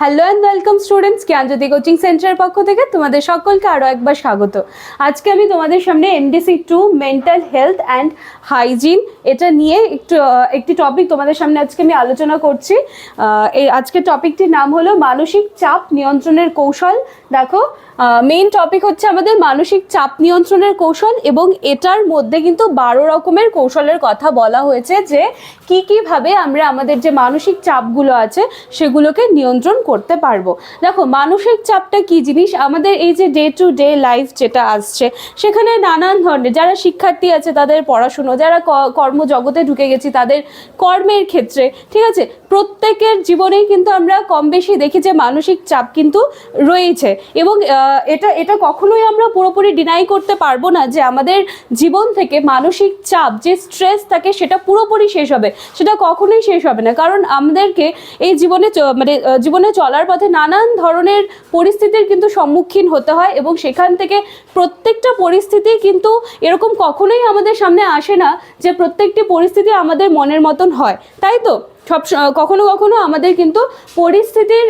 Hello and welcome students Gyanjyoti coaching সেন্টারের পক্ষ থেকে তোমাদের সকলকে আরও একবার স্বাগত। আজকে আমি তোমাদের সামনে MDC two mental health and hygiene এটা নিয়ে একটু একটি টপিক তোমাদের সামনে আজকে আমি আলোচনা করছি। এই আজকের টপিকটির নাম হলো মানসিক চাপ নিয়ন্ত্রণের কৌশল। দেখো মেইন টপিক হচ্ছে আমাদের মানসিক চাপ নিয়ন্ত্রণের কৌশল এবং এটার মধ্যে কিন্তু বারো রকমের কৌশলের কথা বলা হয়েছে যে কি কীভাবে আমরা আমাদের যে মানসিক চাপগুলো আছে সেগুলোকে নিয়ন্ত্রণ করতে পারব। দেখো, মানসিক চাপটা কি জিনিস? আমাদের এই যে ডে টু ডে লাইফ যেটা আসছে, সেখানে নানান ধরনের, যারা শিক্ষার্থী আছে তাদের পড়াশুনো, যারা কর্মজগতে ঢুকে গেছি তাদের কর্মের ক্ষেত্রে, ঠিক আছে? প্রত্যেকের জীবনেই কিন্তু আমরা কম বেশি দেখি যে মানসিক চাপ কিন্তু রয়েছে এবং এটা এটা কখনোই আমরা পুরোপুরি ডিনাই করতে পারব না যে আমাদের জীবন থেকে মানসিক চাপ, যে স্ট্রেস থাকে সেটা পুরোপুরি শেষ হবে। সেটা কখনোই শেষ হবে না। কারণ আমাদেরকে এই জীবনে মানে জীবনে চলার পথে নানান ধরনের পরিস্থিতির কিন্তু সম্মুখীন হতে হয় এবং সেখান থেকে প্রত্যেকটা পরিস্থিতি কিন্তু এরকম কখনোই আমাদের সামনে আসে না যে প্রত্যেকটি পরিস্থিতি আমাদের মনের মতন হয়। তাই তো? সব কখনো কখনো আমাদের কিন্তু পরিস্থিতির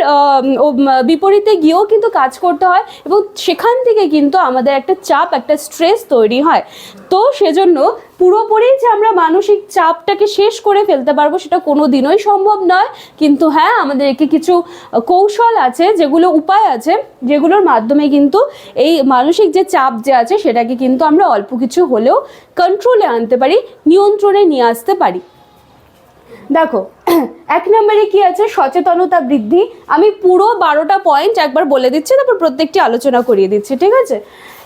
বিপরীতে গিয়েও কিন্তু কাজ করতে হয় এবং সেখান থেকে কিন্তু আমাদের একটা চাপ, একটা স্ট্রেস তৈরি হয়। তো সেজন্য পুরোপুরি যে আমরা মানসিক চাপটাকে শেষ করে ফেলতে পারব সেটা কোনো দিনই সম্ভব নয়। কিন্তু হ্যাঁ আমাদেরকে কিছু কৌশল আছে, যেগুলো উপায় আছে, যেগুলোর মাধ্যমে কিন্তু এই মানসিক যে চাপ যে আছে সেটাকে কিন্তু আমরা অল্প কিছু হলেও কন্ট্রোলে আনতে পারি, নিয়ন্ত্রণে নিয়ে আসতে পারি। দেখো, এক নম্বরে কি আছে? সচেতনতা বৃদ্ধি। আমি পুরো বারোটা পয়েন্ট একবার বলে দিচ্ছি, তারপর প্রত্যেকটি আলোচনা করিয়ে দিচ্ছি, ঠিক আছে?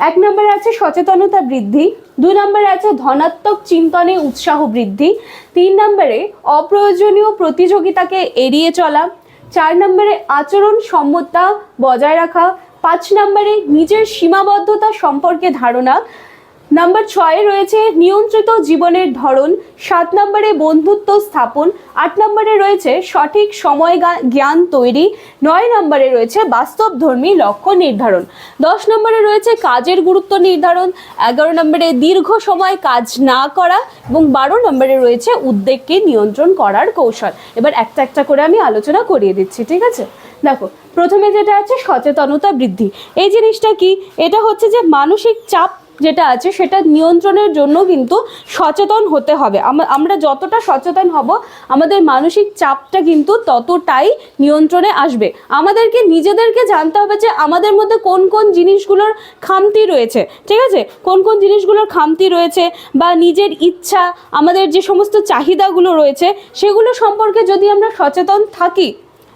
এক নম্বরে আছে সচেতনতা বৃদ্ধি দুই নম্বরে আছে ধনাত্মক চিন্তনে উৎসাহ বৃদ্ধি, তিন নম্বরে অপ্রয়োজনীয় প্রতিযোগিতাকে এড়িয়ে চলা, চার নম্বরে আচরণ সম্মতা বজায় রাখা, পাঁচ নম্বরে নিজের সীমাবদ্ধতা সম্পর্কে ধারণা নাম্বার ছয়ে রয়েছে নিয়ন্ত্রিত জীবনের ধরন, সাত নম্বরে বন্ধুত্ব স্থাপন, আট নম্বরে রয়েছে সঠিক সময় জ্ঞান তৈরি, নয় নম্বরে রয়েছে বাস্তবধর্মী লক্ষ্য নির্ধারণ। দশ নম্বরে রয়েছে কাজের গুরুত্ব নির্ধারণ, এগারো নম্বরে দীর্ঘ সময় কাজ না করা এবং বারো নম্বরে রয়েছে উদ্বেগকে নিয়ন্ত্রণ করার কৌশল। এবার একটা একটা করে আমি আলোচনা করিয়ে দিচ্ছি, ঠিক আছে? দেখো, প্রথমে যেটা আছে সচেতনতা বৃদ্ধি। এই জিনিসটা কি? এটা হচ্ছে যে মানসিক চাপ যেটা আছে সেটা নিয়ন্ত্রণের জন্য কিন্তু সচেতন হতে হবে। আমরা যতটা সচেতন হব, আমাদের মানসিক চাপটা কিন্তু ততটাই নিয়ন্ত্রণে আসবে। আমাদেরকে, নিজেদেরকে জানতে হবে যে আমাদের মধ্যে কোন কোন জিনিসগুলোর খামতি রয়েছে, ঠিক আছে? কোন কোন জিনিসগুলোর খামতি রয়েছে বা নিজের ইচ্ছা, আমাদের যে সমস্ত চাহিদাগুলো রয়েছে, সেগুলো সম্পর্কে যদি আমরা সচেতন থাকি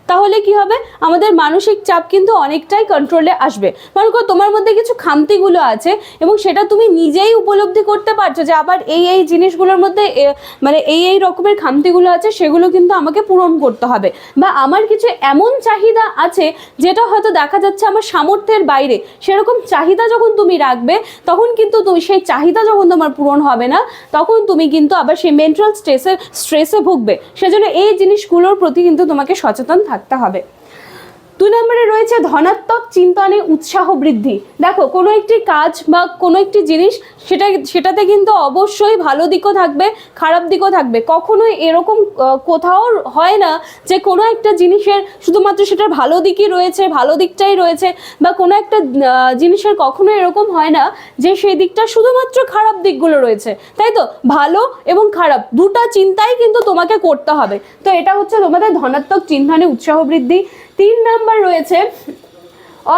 তাহলে কি হবে? আমাদের মানসিক চাপ কিন্তু অনেকটাই কন্ট্রোলে আসবে। মনে করো তোমার মধ্যে কিছু খামতিগুলো আছে এবং সেটা তুমি নিজেই উপলব্ধি করতে পারছ যে আবার এই এই জিনিসগুলোর মধ্যে মানে এই এই রকমের খামতিগুলো আছে, সেগুলো কিন্তু আমাকে পূরণ করতে হবে। বা আমার কিছু এমন চাহিদা আছে যেটা হয়তো দেখা যাচ্ছে আমার সামর্থ্যের বাইরে। সেরকম চাহিদা যখন তুমি রাখবে, তখন কিন্তু তুমি সেই চাহিদা যখন তোমার পূরণ হবে না, তখন তুমি কিন্তু আবার সেই মেন্টাল স্ট্রেসে স্ট্রেসে ভুগবে। সেজন্য এই জিনিসগুলোর প্রতি কিন্তু তোমাকে সচেতন থাকতে হবে। দুই নম্বরে রয়েছে ধনাত্মক চিন্তনে উৎসাহ বৃদ্ধি। দেখো, কোনো একটি কাজ বা কোনো একটি জিনিস সেটা সেটাতে কিন্তু অবশ্যই ভালো দিকও থাকবে, খারাপ দিকও থাকবে। কখনোই এরকম কোথাও হয় না যে কোনো একটা জিনিসের শুধুমাত্র সেটার ভালো দিকই রয়েছে, ভালো দিকটাই রয়েছে বা কোনো একটা জিনিসের কখনো এরকম হয় না যে সেই দিকটা শুধুমাত্র খারাপ দিকগুলো রয়েছে। তাই তো? ভালো এবং খারাপ দুটা চিন্তাই কিন্তু তোমাকে করতে হবে। তো এটা হচ্ছে তোমাদের ধনাত্মক চিন্তনে উৎসাহ বৃদ্ধি। তিন নাম্বার রয়েছে,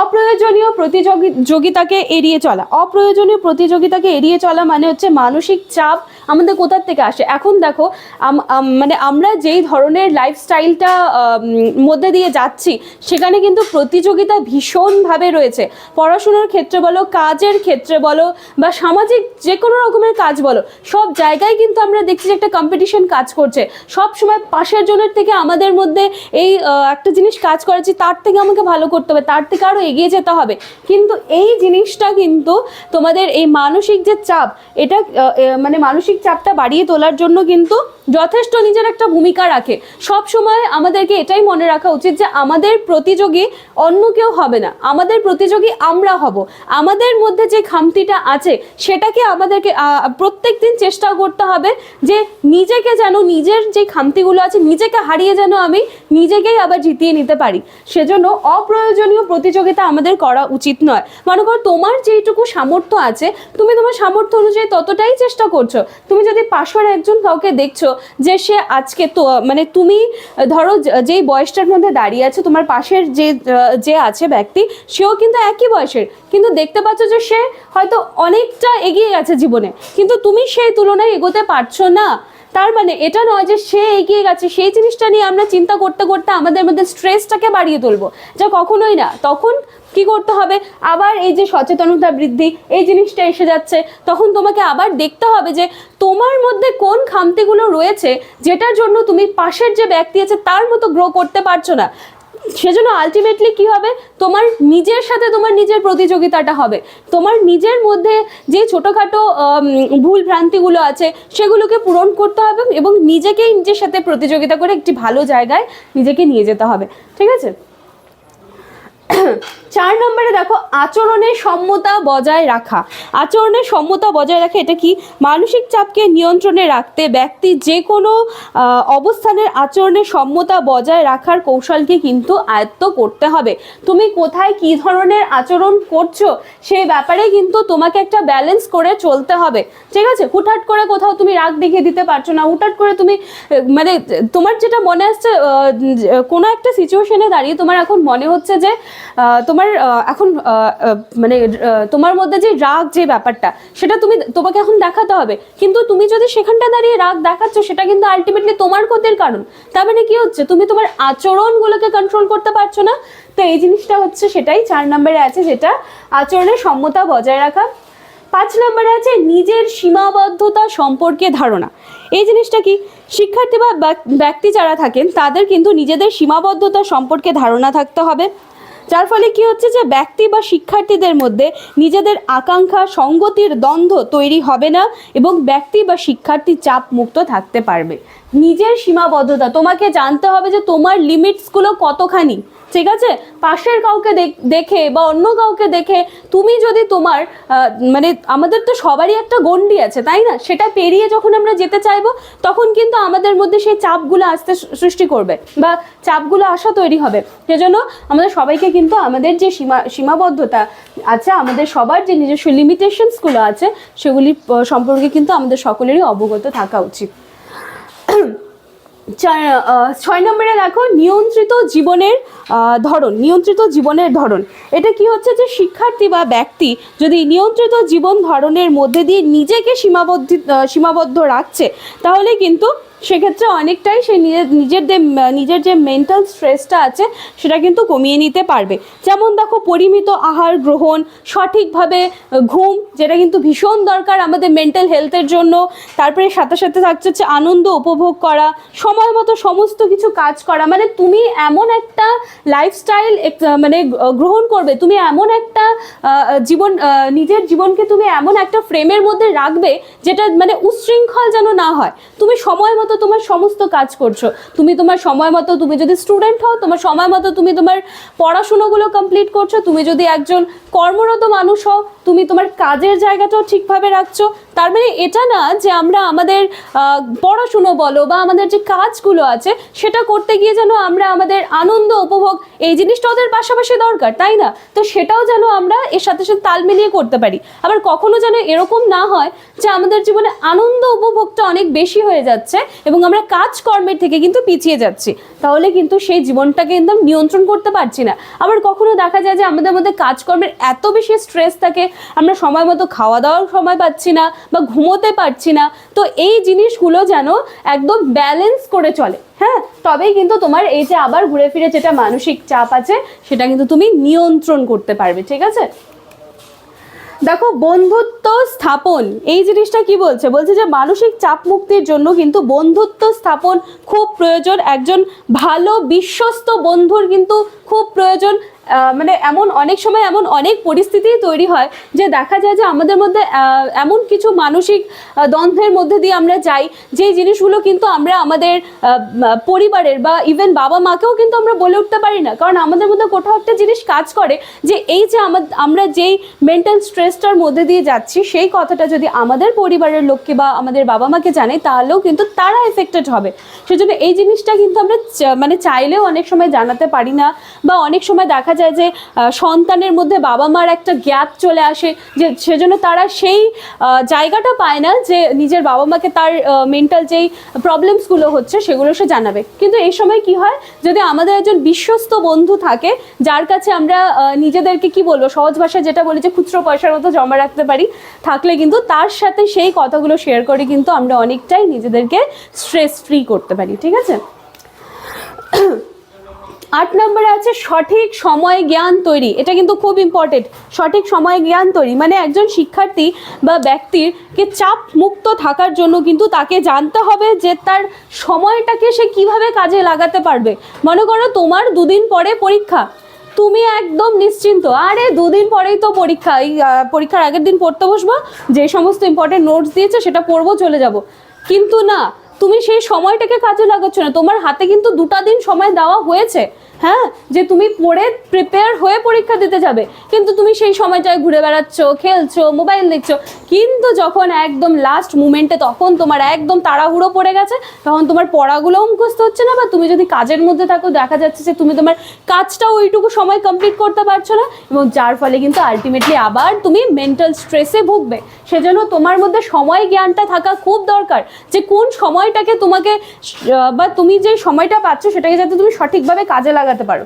অপ্রয়োজনীয় প্রতিযোগিতাকে এড়িয়ে চলা। অপ্রয়োজনীয় প্রতিযোগিতাকে এড়িয়ে চলা মানে হচ্ছে মানসিক চাপ আমাদের কোথার থেকে আসে? এখন দেখো মানে আমরা যেই ধরনের লাইফস্টাইলটা মধ্যে দিয়ে যাচ্ছি, সেখানে কিন্তু প্রতিযোগিতা ভীষণভাবে রয়েছে। পড়াশোনার ক্ষেত্রে বলো, কাজের ক্ষেত্রে বলো, বা সামাজিক যে কোনো রকমের কাজ বলো, সব জায়গায় কিন্তু আমরা দেখছি যে একটা কম্পিটিশন কাজ করছে। সব সময় পাশের জনের থেকে আমাদের মধ্যে এই একটা জিনিস কাজ করেছি তার থেকে আমাকে ভালো করতে হবে, তার থেকে আরও এগিয়ে যেতে হবে। কিন্তু এই জিনিসটা কিন্তু তোমাদের এই মানসিক যে চাপ, এটা মানে মানসিক চাপটা বাড়িয়ে তোলার জন্য কিন্তু যথেষ্ট নিজের একটা ভূমিকা রাখে। সব সময় আমাদেরকে এটাই মনে রাখা উচিত যে আমাদের প্রতিযোগী অন্য কেউ হবে না। আমাদের প্রতিযোগী আমরা হব। আমাদের মধ্যে যে খামতিটা আছে, সেটাকে আমাদেরকে প্রত্যেক দিন চেষ্টা করতে হবে যে নিজেকে যেন নিজের যে খামতিগুলো আছে, নিজেকে হারিয়ে যেন আমি নিজেকেই আবার জিতিয়ে নিতে পারি। সেজন্য অপ্রয়োজনীয় প্রতিযোগিতা আমাদের করা উচিত নয়। মনে করো তোমার যেইটুকু সামর্থ্য আছে, তুমি তোমার সামর্থ্য অনুযায়ী ততটাই চেষ্টা করছ। তুমি যদি পাশের একজন কাউকে দেখছ যে সে আজকে তো মানে তুমি ধরো যেই বয়সটার মধ্যে দাঁড়িয়ে আছে, তোমার পাশের যে যে আছে ব্যক্তি, সেও কিন্তু একই বয়সের। কিন্তু দেখতে পাচ্ছ যে সে হয়তো অনেকটা এগিয়ে গেছে জীবনে। কিন্তু তুমি সেই তুলনায় এগোতে পারছ না। তার মানে এটা নয় যে সে এগিয়ে গেছে। সেই জিনিসটা নিয়ে আমরা চিন্তা করতে করতে আমাদের মধ্যে স্ট্রেসটাকে বাড়িয়ে তুলবো। যা কখনোই না। তখন কি করতে হবে? আবার এই যে সচেতনতা বৃদ্ধি, এই জিনিসটা এসে যাচ্ছে। তখন তোমাকে আবার দেখতে হবে যে তোমার মধ্যে কোন খামতিগুলো রয়েছে যেটার জন্য তুমি পাশের যে ব্যক্তি আছে তার মতো গ্রো করতে পারছ না। সেজন্য আলটিমেটলি কি হবে? তোমার নিজের সাথে তোমার নিজের প্রতিযোগিতাটা হবে। তোমার নিজের মধ্যে যে ছোটোখাটো ভুল ভ্রান্তিগুলো আছে, সেগুলোকে পূরণ করতে হবে এবং নিজেকেই নিজের সাথে প্রতিযোগিতা করে একটি ভালো জায়গায় নিজেকে নিয়ে যেতে হবে। ঠিক আছে? চার নম্বরে দেখো, আচরণের সম্মতা বজায় রাখা। আচরণের সম্মতা বজায় রাখা এটা কি? মানসিক চাপকে নিয়ন্ত্রণে রাখতে ব্যক্তি যে কোনো অবস্থানের আচরণের সম্মতা বজায় রাখার কৌশলকে কিন্তু আয়ত্ত করতে হবে। তুমি কোথায় কি ধরনের আচরণ করছ সেই ব্যাপারে কিন্তু তোমাকে একটা ব্যালেন্স করে চলতে হবে। ঠিক আছে? হুটহাট করে কোথাও তুমি রাগ দেখিয়ে দিতে পারছ না। হুটহাট করে তুমি মানে তোমার যেটা মনে আসছে কোনো একটা সিচুয়েশনে দাঁড়িয়ে তোমার এখন মনে হচ্ছে যে তোমার এখন মানে তোমার মধ্যে যে রাগ যে ব্যাপারটা, সেটা তুমি তোমাকে এখন দেখাতে হবে। কিন্তু তুমি যদি সেখানটা দাঁড়িয়ে রাগ দেখাচ্ছ, সেটা কিন্তু আলটিমেটলি তোমার ক্ষতির কারণ। তার মানে কি হচ্ছে? তুমি তোমার আচরণগুলোকে কন্ট্রোল করতে পারছ না। তো এই জিনিসটা হচ্ছে সেটাই। চার নম্বরে আছে যেটা, আচরণের সম্মতা বজায় রাখা। পাঁচ নম্বরে আছে নিজের সীমাবদ্ধতা সম্পর্কে ধারণা। এই জিনিসটা কি? শিক্ষার্থী বা ব্যক্তি যারা থাকেন, তাদের কিন্তু নিজেদের সীমাবদ্ধতা সম্পর্কে ধারণা থাকতে হবে। যার ফলে কি হচ্ছে যে ব্যক্তি বা শিক্ষার্থীদের মধ্যে নিজেদের আকাঙ্ক্ষা, সঙ্গতির দ্বন্দ্ব তৈরি হবে না এবং ব্যক্তি বা শিক্ষার্থী চাপ মুক্ত থাকতে পারবে। নিজের সীমাবদ্ধতা। তোমাকে জানতে হবে যে তোমার লিমিটসগুলো কতখানি। ঠিক আছে? পাশের কাউকে দেখ- বা অন্য কাউকে দেখে তুমি যদি তোমার মানে আমাদের তো সবারই একটা গণ্ডি আছে, তাই না? সেটা পেরিয়ে যখন আমরা যেতে চাইব, তখন কিন্তু আমাদের মধ্যে সেই চাপগুলো আসতে সৃষ্টি করবে বা চাপগুলো আসা তৈরি হবে। সেজন্য আমাদের সবাইকে কিন্তু আমাদের যে সীমা, সীমাবদ্ধতা আছে, আমাদের সবার যে নিজস্ব লিমিটেশনসগুলো আছে, সেগুলি সম্পর্কে কিন্তু আমাদের সকলেরই অবগত থাকা উচিত। ছয় নম্বরে দেখো, নিয়ন্ত্রিত জীবনের ধরন, নিয়ন্ত্রিত জীবনের ধরন। এটা কি হচ্ছে যে শিক্ষার্থী বা ব্যক্তি যদি নিয়ন্ত্রিত জীবন ধরনের মধ্যে দিয়ে নিজেকে সীমাবদ্ধ সীমাবদ্ধ রাখছে, তাহলে কিন্তু সেক্ষেত্রে অনেকটাই সে নিজের নিজের যে নিজের যে মেন্টাল স্ট্রেসটা আছে, সেটা কিন্তু কমিয়ে নিতে পারবে। যেমন দেখো, পরিমিত আহার গ্রহণ, সঠিকভাবে ঘুম, যেটা কিন্তু ভীষণ দরকার আমাদের মেন্টাল হেলথের জন্য। তারপরে সাথে সাথে থাকছে হচ্ছে আনন্দ উপভোগ করা, সময় মতো সমস্ত কিছু কাজ করা। মানে তুমি এমন একটা লাইফস্টাইল মানে গ্রহণ করবে, তুমি এমন একটা জীবন নিজের জীবনকে তুমি এমন একটা ফ্রেমের মধ্যে রাখবে, যেটা মানে উচ্ছৃঙ্খল যেন না হয়। তুমি সময় মতো তোমার সমস্ত কাজ করছ। তুমি তোমার সময় মতো তুমি যদি স্টুডেন্ট হও, তোমার সময় মতো তুমি তোমার পড়াশুনোগুলো কমপ্লিট করছ, তুমি যদি একজন কর্মরত মানুষ হও, তুমি তোমার কাজের জায়গাটাও ঠিকভাবে রাখছো তার মানে এটা না যে আমরা আমাদের পড়াশুনো বলো বা আমাদের যে কাজগুলো আছে, সেটা করতে গিয়ে যেন আমরা আমাদের আনন্দ উপভোগ, এই জিনিসটা ওদের পাশাপাশি দরকার, তাই না? তো সেটাও যেন আমরা এর সাথে সাথে তাল মিলিয়ে করতে পারি। আবার কখনো যেন এরকম না হয় যে আমাদের জীবনে আনন্দ উপভোগটা অনেক বেশি হয়ে যাচ্ছে এবং আমরা কাজকর্মের থেকে কিন্তু পিছিয়ে যাচ্ছি। তাহলে কিন্তু সেই জীবনটাকে একদম নিয়ন্ত্রণ করতে পারছি না। আবার কখনো দেখা যায় যে আমাদের মধ্যে কাজকর্মের এত বেশি স্ট্রেস থাকে, আমরা সময় মতো খাওয়া দাওয়ার সময় পাচ্ছি না বা ঘুমোতে পারছি না, তো এই জিনিসগুলো যেন একদম ব্যালেন্স করে চলে। হ্যাঁ তবেই কিন্তু তোমার এই যে আবার ঘুরে ফিরে যেটা মানসিক চাপ আছে, সেটা কিন্তু তুমি নিয়ন্ত্রণ করতে পারবে, ঠিক আছে? দেখো, বন্ধুত্ব স্থাপন, এই জিনিসটা কি বলছে? বলছে যে মানসিক চাপ মুক্তির জন্য কিন্তু বন্ধুত্ব স্থাপন খুব প্রয়োজন। একজন ভালো, বিশ্বস্ত বন্ধুর কিন্তু খুব প্রয়োজন। মানে এমন অনেক সময় এমন অনেক পরিস্থিতি তৈরি হয় যে দেখা যায় যে আমাদের মধ্যে এমন কিছু মানসিক দ্বন্দ্বের মধ্যে দিয়ে আমরা যাই যে জিনিসগুলো কিন্তু আমরা আমাদের পরিবারের বা ইভেন বাবা মাকেও কিন্তু আমরা বলে উঠতে পারি না। কারণ আমাদের মধ্যে কোথাও একটা জিনিস কাজ করে যে এই যে আমরা যেই মেন্টাল স্ট্রেসটার মধ্যে দিয়ে যাচ্ছি, সেই কথাটা যদি আমাদের পরিবারের লোককে বা আমাদের বাবা মাকে জানে তাহলেও কিন্তু তারা এফেক্টেড হবে। সেজন্য এই জিনিসটা কিন্তু আমরা মানে চাইলেও অনেক সময় জানাতে পারি না বা অনেক সময় দেখা যায় যে সন্তানের মধ্যে বাবা মার একটা গ্যাপ চলে আসে, যে সেজন্য তারা সেই জায়গাটা পায় না যে নিজের বাবা মাকে তার মেন্টাল যেই প্রবলেমসগুলো হচ্ছে সেগুলো সে জানাবে। কিন্তু এই সময় কি হয়, যদি আমাদের একজন বিশ্বস্ত বন্ধু থাকে, যার কাছে আমরা নিজেদেরকে কি বলব, সহজ ভাষায় যেটা বলি যে খুচরো পয়সার মতো জমা রাখতে পারি, থাকলে কিন্তু তার সাথে সেই কথাগুলো শেয়ার করে কিন্তু আমরা অনেকটাই নিজেদেরকে স্ট্রেস ফ্রি করতে পারি, ঠিক আছে? আট নম্বরে আছে সঠিক সময় জ্ঞান তৈরি। এটা কিন্তু খুব ইম্পর্টেন্ট সঠিক সময় জ্ঞান তৈরি। মানে একজন শিক্ষার্থী বা ব্যক্তিরকে চাপ মুক্ত থাকার জন্য কিন্তু তাকে জানতে হবে যে তার সময়টাকে সে কীভাবে কাজে লাগাতে পারবে। মনে করো তোমার দুদিন পরে পরীক্ষা। তুমি একদম নিশ্চিন্ত, আরে দুদিন পরেই তো পরীক্ষা, এই পরীক্ষার আগের দিন পড়তে বসবো, যে সমস্ত ইম্পর্টেন্ট নোটস দিয়েছে সেটা পড়ব, চলে যাব। কিন্তু না তুমি সেই সময়টাকে কাজে লাগাচ্ছ না। তোমার হাতে কিন্তু দুটা দিন সময় দেওয়া হয়েছে। হ্যাঁ যে তুমি পড়ে প্রিপেয়ার হয়ে পরীক্ষা দিতে যাবে, কিন্তু তুমি সেই সময়টায় ঘুরে বেড়াচ্ছ, খেলছো মোবাইল দেখছ, কিন্তু যখন একদম লাস্ট মুমেন্টে তখন তোমার একদম তাড়াহুড়ো পড়ে গেছে, তখন তোমার পড়াগুলোও মুখস্থ হচ্ছে না বা তুমি যদি কাজের মধ্যে থাকো, দেখা যাচ্ছে যে তুমি তোমার কাজটা ওইটুকু সময় কমপ্লিট করতে পারছ না এবং যার ফলে কিন্তু আলটিমেটলি আবার তুমি মেন্টাল স্ট্রেসে ভুগবে। সেজন্য তোমার মধ্যে সময় জ্ঞানটা থাকা খুব দরকার যে কোন সময়টাকে তোমাকে বা তুমি যে সময়টা পাচ্ছ সেটাকে যাতে তুমি সঠিকভাবে কাজে লাগাতে পারো।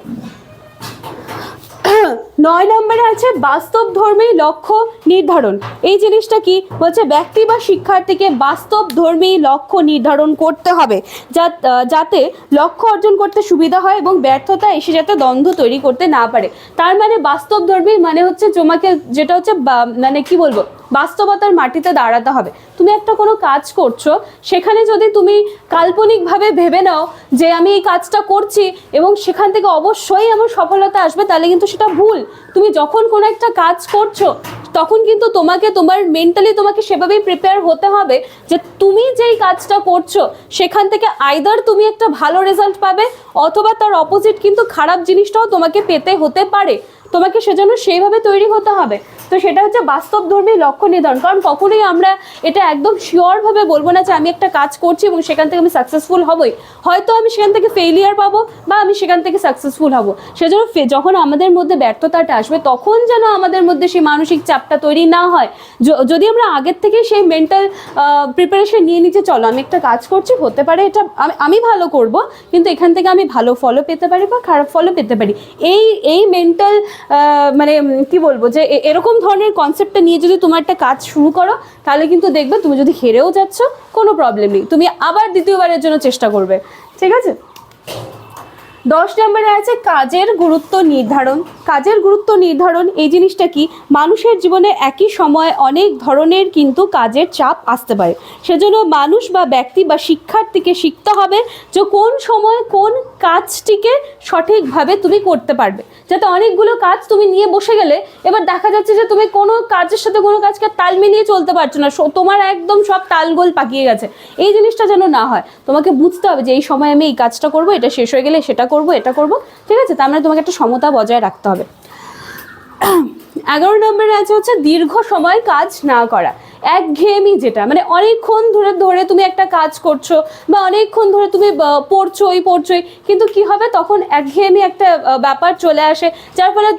নয় নম্বরে আছে বাস্তব ধর্মী লক্ষ্য নির্ধারণ। এই জিনিসটা কি? বলছে ব্যক্তি বা শিক্ষার্থীকে বাস্তব ধর্মী লক্ষ্য নির্ধারণ করতে হবে। যা- যাতে লক্ষ্য অর্জন করতে সুবিধা হয় এবং ব্যর্থতা এসে যাতে দ্বন্দ্ব তৈরি করতে না পারে। তার মানে বাস্তব ধর্মী মানে হচ্ছে তোমাকে যেটা হচ্ছে মানে কি বলব? বাস্তবতার মাটিতে দাঁড়াতে হবে। তুমি একটা কোনো কাজ করছ, সেখানে যদি তুমি কাল্পনিকভাবে ভেবে নাও যে আমি এই কাজটা করছি এবং সেখান থেকে অবশ্যই আমার সফলতা আসবে, তাহলে কিন্তু সেটা ভুল। তুমি যখন কোনো একটা কাজ করছ, তখন কিন্তু তোমাকে, তোমার মেন্টালি তোমাকে সেভাবেই প্রিপেয়ার হতে হবে যে তুমি যেই কাজটা করছ, সেখান থেকে আইদার তুমি একটা ভালো রেজাল্ট পাবে অথবা তার অপোজিট কিন্তু খারাপ জিনিসটাও তোমাকে পেতে হতে পারে। তোমাকে সেজন্য সেইভাবে তৈরি হতে হবে। তো সেটা হচ্ছে বাস্তবধর্মী লক্ষ্য নির্ধারণ। কারণ কখনোই আমরা এটা একদম শিওরভাবে বলব না যে আমি একটা কাজ করছি এবং সেখান থেকে আমি সাকসেসফুল হবই। হয়তো আমি সেখান থেকে ফেলিয়ার পাবো বা আমি সেখান থেকে সাকসেসফুল হব। সেজন্য যখন আমাদের মধ্যে ব্যর্থতাটা আসবে, তখন যেন আমাদের মধ্যে সেই মানসিক চাপটা তৈরি না হয়। যদি আমরা আগের থেকে সেই মেন্টাল প্রিপারেশন নিয়ে নিতে চলো, আমি একটা কাজ করছি, হতে পারে এটা আমি ভালো করব, কিন্তু এখান থেকে আমি ভালো ফলও পেতে পারি বা খারাপ ফলও পেতে পারি। এই এই মেন্টাল মানে কি বলব যে এরকম ধরনের কনসেপ্টটা নিয়ে যদি তোমার একটা কাজ শুরু করো, তাহলে কিন্তু দেখবে তুমি যদি হেরেও যাচ্ছ, কোনো প্রবলেম নেই। তুমি আবার দ্বিতীয়বারের জন্য চেষ্টা করবে। ঠিক আছে? দশ নম্বরে আছে কাজের গুরুত্ব নির্ধারণ। কাজের গুরুত্ব নির্ধারণ, এই জিনিসটা কি? মানুষের জীবনে একই সময়ে অনেক ধরনের কিন্তু কাজের চাপ আসতে পারে। সেজন্য মানুষ বা ব্যক্তি বা শিক্ষার্থীকে শিখতে হবে যে কোন সময় কোন কাজটিকে সঠিকভাবে তুমি করতে পারবে। যাতে অনেকগুলো কাজ তুমি নিয়ে বসে গেলে এবার দেখা যাচ্ছে যে তুমি কোনো কাজের সাথে কোনো কাজকে তাল মিলিয়ে চলতে পারছ না। তোমার একদম সব তালগোল পাকিয়ে গেছে। এই জিনিসটা যেন না হয়। তোমাকে বুঝতে হবে যে এই সময় আমি এই কাজটা করব, এটা শেষ হয়ে গেলে সেটা করব, এটা করব, ঠিক আছে? তার মানে তোমাকে একটা সমতা বজায় রাখতে হবে। এগারো নম্বরে আছে হচ্ছে দীর্ঘ সময় কাজ না করা। একঘেয়েমি যেটা মানে অনেকক্ষণ ধরে ধরে তুমি একটা কাজ করছ বা অনেকক্ষণ ধরে তুমি পড়ছোই পড়ছোই, কিন্তু কি হবে? তখন একঘেয়েমি একটা ব্যাপার চলে আসে। যার ফলে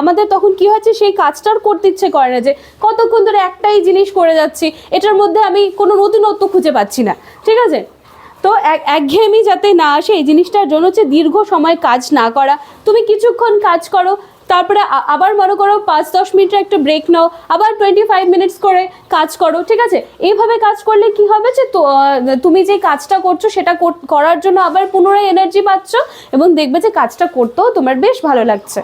আমাদের তখন কি হচ্ছে সেই কাজটার করতে ইচ্ছে করে না যে, কতক্ষণ ধরে একটাই জিনিস করে যাচ্ছি, এটার মধ্যে আমি কোনো নতুনত্ব খুঁজে পাচ্ছি না, ঠিক আছে? তো এক, একঘেয়েমি যাতে না আসে, এই জিনিসটার জন্য হচ্ছে দীর্ঘ সময় কাজ না করা। তুমি কিছুক্ষণ কাজ করো, তারপরে আবার মনে করো পাঁচ, দশ মিনিটের একটা ব্রেক নাও, আবার টোয়েন্টি ফাইভ মিনিটস করে কাজ করো, ঠিক আছে? এইভাবে কাজ করলে কি হবে যে তুমি যে কাজটা করছ, সেটা করার জন্য আবার পুনরায় এনার্জি পাচ্ছ এবং দেখবে যে কাজটা করতেও তোমার বেশ ভালো লাগছে।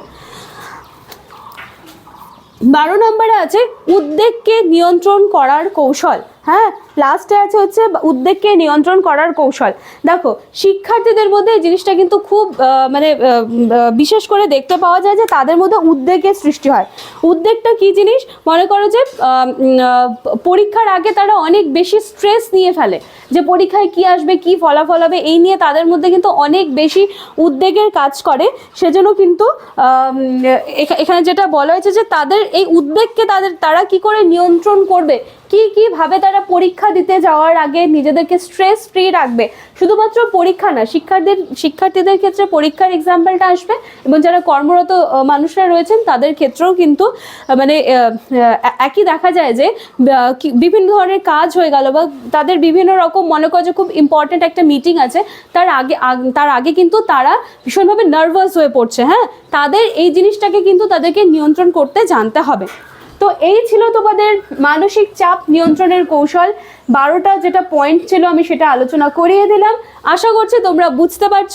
বারো নম্বরে আছে, উদ্বেগকে নিয়ন্ত্রণ করার কৌশল। হ্যাঁ? লাস্টে আছে হচ্ছে উদ্বেগকে নিয়ন্ত্রণ করার কৌশল। দেখো, শিক্ষার্থীদের মধ্যে এই জিনিসটা কিন্তু খুব মানে বিশেষ করে দেখতে পাওয়া যায় যে তাদের মধ্যে উদ্বেগের সৃষ্টি হয়। উদ্বেগটা কি জিনিস? মনে করো যে পরীক্ষার আগে তারা অনেক বেশি স্ট্রেস নিয়ে ফেলে যে পরীক্ষায় কি আসবে, কি ফলাফল হবে, এই নিয়ে তাদের মধ্যে কিন্তু অনেক বেশি উদ্বেগের কাজ করে। সেজন্য কিন্তু এখা- এখানে যেটা বলা হয়েছে যে তাদের এই উদ্বেগকে তাদের, তারা কি করে নিয়ন্ত্রণ করবে? কি কি ভাবে তারা পরীক্ষা দিতে যাওয়ার আগে নিজেদেরকে স্ট্রেস ফ্রি রাখবে? শুধুমাত্র পরীক্ষা না শিক্ষার্থীদের শিক্ষার্থীদের ক্ষেত্রে পরীক্ষার এক্সাম্পলটা আসবে এবং যারা কর্মরত মানুষরা রয়েছেন তাদের ক্ষেত্রেও কিন্তু মানে একই দেখা যায় যে বিভিন্ন ধরনের কাজ হয়ে গেল বা তাদের বিভিন্ন রকম মনে করো যে খুব ইম্পর্টেন্ট একটা মিটিং আছে, তার আগ- তার আগে কিন্তু তারা ভীষণভাবে নার্ভাস হয়ে পড়ছে হ্যাঁ? তাদের এই জিনিসটাকে কিন্তু তাদেরকে নিয়ন্ত্রণ করতে জানতে হবে। তো এই ছিল তোমাদের মানসিক চাপ নিয়ন্ত্রণের কৌশল। বারোটা যেটা পয়েন্ট ছিল আমি সেটা আলোচনা করিয়ে দিলাম। আশা করছি তোমরা বুঝতে পারছ।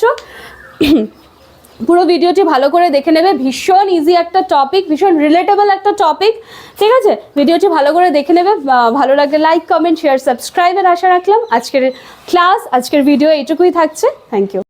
পুরো ভিডিওটি ভালো করে দেখে নেবে। ভীষণ ইজি একটা টপিক ভীষণ রিলেটেবল একটা টপিক ঠিক আছে? ভিডিওটি ভালো করে দেখে নেবে। ভালো লাগলে লাইক কমেন্ট শেয়ার সাবস্ক্রাইবের আশা রাখলাম। আজকের ক্লাস আজকের ভিডিও এইটুকুই থাকছে। Thank you